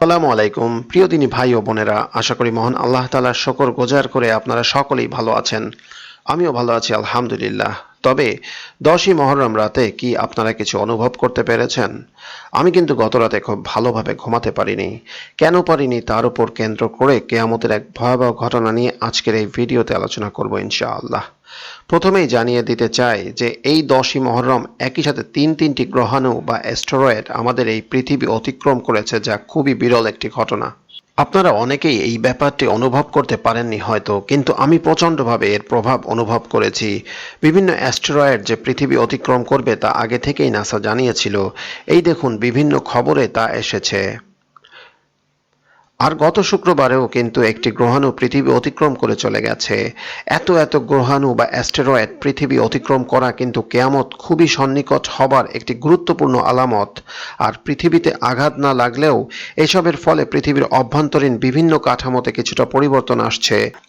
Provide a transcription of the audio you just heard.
আসসালামু আলাইকুম, প্রিয় দিনী ভাই ও বোনেরা, আশা করি মহান আল্লাহ তালার শকর গোজার করে আপনারা সকলেই ভালো আছেন। আমিও ভালো আছি, আলহামদুলিল্লাহ। তবে দশই মহরম রাতে কি আপনারা কিছু অনুভব করতে পেরেছেন? আমি কিন্তু গত রাতে খুব ভালোভাবে ঘুমাতে পারিনি। কেন পারিনি তার উপর কেন্দ্র করে কেয়ামতের এক ভয়াবহ ঘটনা নিয়ে আজকের এই ভিডিওতে আলোচনা করব ইনশাআল্লাহ। প্রথমেই জানিয়ে দিতে চাই যে এই দশই মহরম একই সাথে তিন তিনটি গ্রহাণু বা অ্যাস্টেরয়েড আমাদের এই পৃথিবী অতিক্রম করেছে যা খুবই বিরল একটি ঘটনা। আপনারা অনেকেই এই ব্যাপারটি অনুভব করতে পারেননি হয়তো, কিন্তু আমি প্রচণ্ডভাবে এর প্রভাব অনুভব করেছি। বিভিন্ন অ্যাস্টেরয়েড যে পৃথিবী অতিক্রম করবে তা আগে থেকেই নাসা জানিয়েছিল। এই দেখুন বিভিন্ন খবরে তা এসেছে। আর গত শুক্রবারেও কিন্তু একটি গ্রহাণু পৃথিবী অতিক্রম করে চলে গেছে। এত এত গ্রহাণু বা অ্যাস্টেরয়েড পৃথিবী অতিক্রম করা কিন্তু কেয়ামত খুবই সন্নিকট হবার একটি গুরুত্বপূর্ণ আলামত। আর পৃথিবীতে আঘাত না লাগলেও এসবের ফলে পৃথিবীর অভ্যন্তরীণ বিভিন্ন কাঠামোতে কিছুটা পরিবর্তন আসছে।